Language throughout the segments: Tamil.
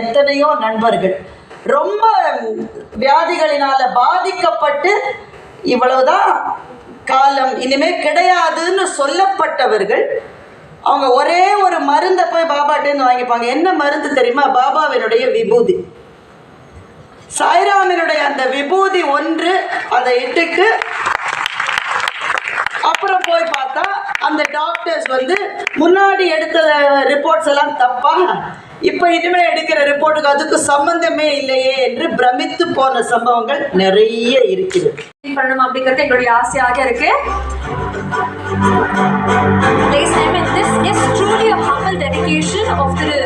எத்தனையோ நண்பர்கள். ரொம்ப வியாதிகளினால பாதிக்கப்பட்டு இவ்வளவுதான் காலம் இனிமே கிடையாதுன்னு சொல்லப்பட்டவர்கள் அவங்க ஒரே ஒரு மருந்தை போய் பாபாட்டேருந்து வாங்கிப்பாங்க. என்ன மருந்து தெரியுமா? பாபாவினுடைய விபூதி. சாய்ராமனுடைய அந்த விபூதி ஒன்று அதை இட்டுக்கு அப்புறம் போய் பார்த்தா அந்த டாக்டர்ஸ் வந்து முன்னாடி எடுத்த ரிப்போர்ட்ஸ் எல்லாம் தப்பா இப்போ இனிமே எடுக்கிற ரிப்போர்ட்டுக்கு அதுக்கு சம்பந்தமே இல்லையே என்று பிரமித்து போன சம்பவங்கள் நிறைய இருக்கிறது. பண்ணணும் அப்படிங்கிறது எங்களுடைய ஆசையாக இருக்கு. Place name and this is truly a humble dedication of திரு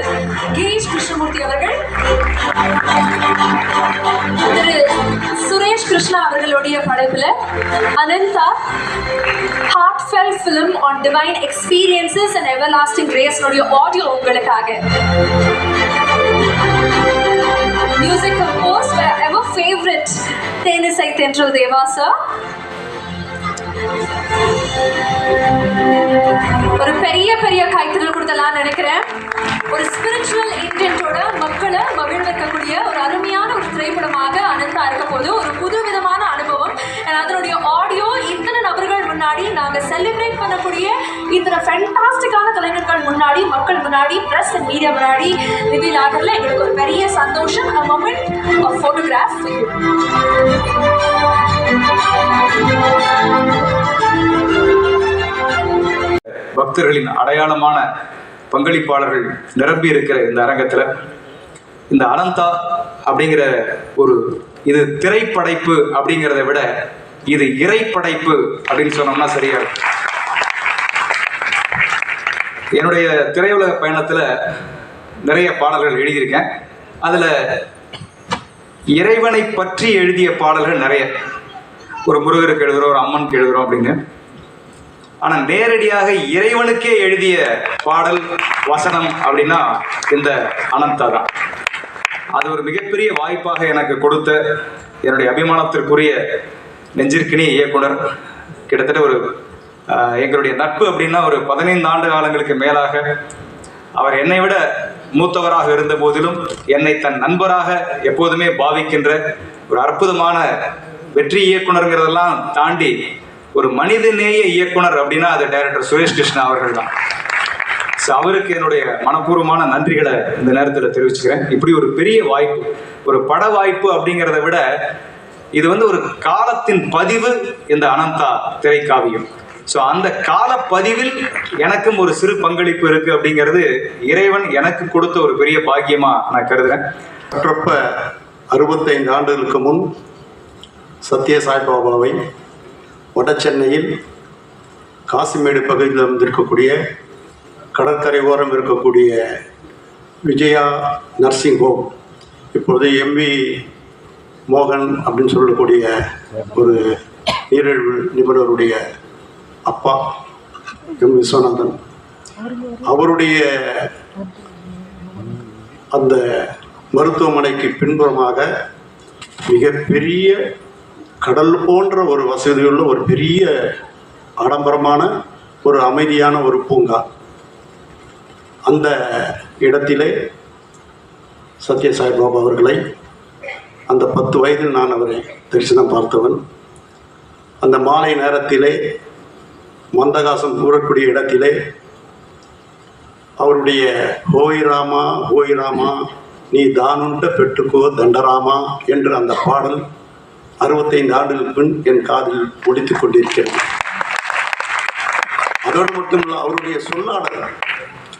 கிரீஷ் கிருஷ்ணமூர்த்தி அவர்கள். திரு சுரேஷ் கிருஷ்ணா அவர்களுடைய படைப்புல Anantha heartfelt film on divine experiences and எவர் லாஸ்டிங் உடைய ஆடியோ உங்களுக்காக. மியூசிக் கம்போஸ் எவர் ஃபேவரட் தேனிசை தென்றல் தேவா சார் ஒரு பெரிய பெரிய கைத்தறல் கொடுத்தலாம் நினைக்கிறேன். ஒரு ஸ்பிரிச்சுவல் இன்டென்ட்டோட மக்களை மகிழ்ந்திருக்கக்கூடிய ஒரு அருமையான ஒரு திரைப்படமாக அனந்தா இருக்க போது இத்தனை ஃபென்டாஸ்டிக்கான கலைஞர்கள் முன்னாடி மக்கள் முன்னாடி ப்ரெஸ் அண்ட் மீடியா முன்னாடி ரிவீல் ஆகிறதுல எங்களுக்கு ஒரு பெரிய சந்தோஷம் அ மொமெண்ட் ஆஃப் ஃபோட்டோகிராஃப் பக்தர்களின் அடையாளமான பங்களிப்பாளர்கள் நிரம்பி இருக்கிற இந்த அரங்கத்தில் இந்த அனந்தா அப்படிங்கிற ஒரு இது திரைப்படைப்பு அப்படிங்கிறத விட இது இறைப்படைப்பு அப்படின்னு சொன்னோம்னா சரியா இருக்கும். என்னுடைய திரையுலக பயணத்தில் நிறைய பாடல்கள் எழுதியிருக்கேன். அதில் இறைவனை பற்றி எழுதிய பாடல்கள் நிறைய. ஒரு முருகருக்கு எழுதுகிறோம் ஒரு அம்மனுக்கு எழுதுகிறோம் அப்படின்னு. ஆனால் நேரடியாக இறைவனுக்கே எழுதிய பாடல் வசனம் அப்படின்னா இந்த அனந்தா தான். அது ஒரு மிகப்பெரிய வாய்ப்பாக எனக்கு கொடுத்த என்னுடைய அபிமானத்திற்குரிய நெஞ்சிற்கினிய இயக்குனர். கிட்டத்தட்ட ஒரு எங்களுடைய நட்பு அப்படின்னா ஒரு பதினைந்து ஆண்டு காலங்களுக்கு மேலாக அவர் என்னை விட மூத்தவராக இருந்த போதிலும் என்னை தன் நண்பராக எப்போதுமே பாவிக்கின்ற ஒரு அற்புதமான வெற்றி இயக்குனருங்கிறதெல்லாம் தாண்டி ஒரு மனிதநேய இயக்குனர் அப்படின்னா அது டைரக்டர் சுரேஷ் கிருஷ்ணா அவர்கள் தான் ஸோ அவருக்கு என்னுடைய மனப்பூர்வமான நன்றிகளை இந்த நேரத்தில் தெரிவிச்சுக்கிறேன். இப்படி ஒரு பெரிய வாய்ப்பு ஒரு பட வாய்ப்பு அப்படிங்கிறத விட இது வந்து ஒரு காலத்தின் பதிவு இந்த அனந்தா திரைக்காவியம். ஸோ அந்த கால பதிவில் எனக்கும் ஒரு சிறு பங்களிப்பு இருக்கு அப்படிங்கிறது இறைவன் எனக்கு கொடுத்த ஒரு பெரிய பாக்கியமா நான் கருதுறேன். மற்றப்ப அறுபத்தைந்து ஆண்டுகளுக்கு முன் சத்ய சாய்பாபாவை வட சென்னையில் காசிமேடு பகுதியில் இருந்திருக்கக்கூடிய கடற்கரை ஓரம் இருக்கக்கூடிய விஜயா நர்சிங் ஹோம் இப்பொழுது எம்வி மோகன் அப்படின்னு சொல்லக்கூடிய ஒரு நீரிழிவு நிபுணருடைய அப்பா எம் விஸ்வநாதன். அவருடைய அந்த மருத்துவமனைக்கு பின்புறமாக மிகப்பெரிய கடல் போன்ற ஒரு வசதியுள்ள ஒரு பெரிய ஆடம்பரமான ஒரு அமைதியான ஒரு பூங்கா. அந்த இடத்திலே சத்ய சாய்பாபா அவர்களை அந்த பத்து வயதில் நான் அவரை தரிசனம் பார்த்தவன். அந்த மாலை நேரத்திலே மந்தகாசம் கூறக்கூடிய இடத்திலே அவருடைய ஹோய் ராமா ஹோய் ராமா நீ தானுண்ட பெற்றுக்கோ தண்டராமா என்ற அந்த பாடல் அறுபத்தைந்து ஆண்டுகளுக்கு பின் என் காதில் ஒலித்துக் கொண்டிருக்கிறது. அதோடு மட்டுமல்ல அவருடைய சொல்லாடல்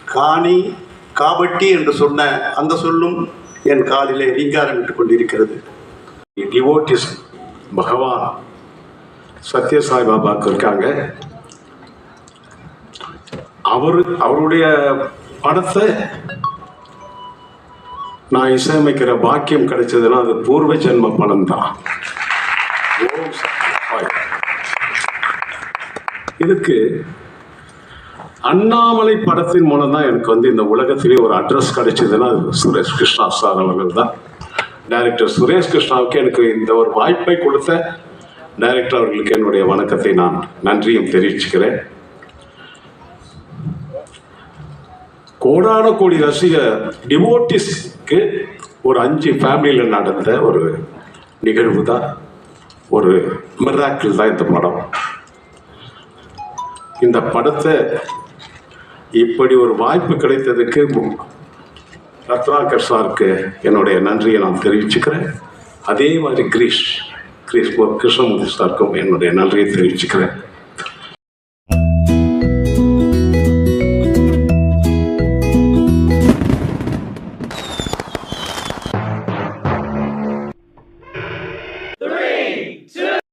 காணி காபட்டி என்று சொன்ன அந்த சொல்லும் என் காதிலே ரீங்காரமிட்டுக் கொண்டிருக்கிறது. டிவோட்டிஸ் பகவான் சத்ய சாய் பாபாக்கு இருக்காங்க. அவர் அவருடைய படத்தை நான் இசையமைக்கிற பாக்கியம் கிடைச்சதுன்னா அது பூர்வ ஜென்ம பலன் தான் இதுக்கு அண்ணாமலை படத்தின் மூலம் தான் எனக்கு வந்து இந்த உலகத்திலே ஒரு அட்ரஸ் கிடைச்சதுன்னா அது சுரேஷ் கிருஷ்ணா சார் அவர்கள் தான். டைரக்டர் சுரேஷ் கிருஷ்ணாவுக்கு எனக்கு இந்த ஒரு வாய்ப்பை கொடுத்த டைரக்டர் அவர்களுக்கு என்னுடைய வணக்கத்தை நான் நன்றியும் தெரிவிச்சுக்கிறேன். கோடான கோடி ரசிக டிவோட்டிஸ்க்கு ஒரு அஞ்சு ஃபேமிலியில் நடந்த ஒரு நிகழ்வு தான் ஒரு மிராக்கிள் தான் இந்த படம். இந்த படத்தை இப்படி ஒரு வாய்ப்பு கிடைத்ததுக்கு ரத்னாகர் சாருக்கு என்னுடைய நன்றியை நான் தெரிவிச்சுக்கிறேன். அதே மாதிரி கிரீஷ் கிரீஷ் கிருஷ்ணமூர்த்தி சாருக்கும் என்னுடைய நன்றியை தெரிவிச்சுக்கிறேன்.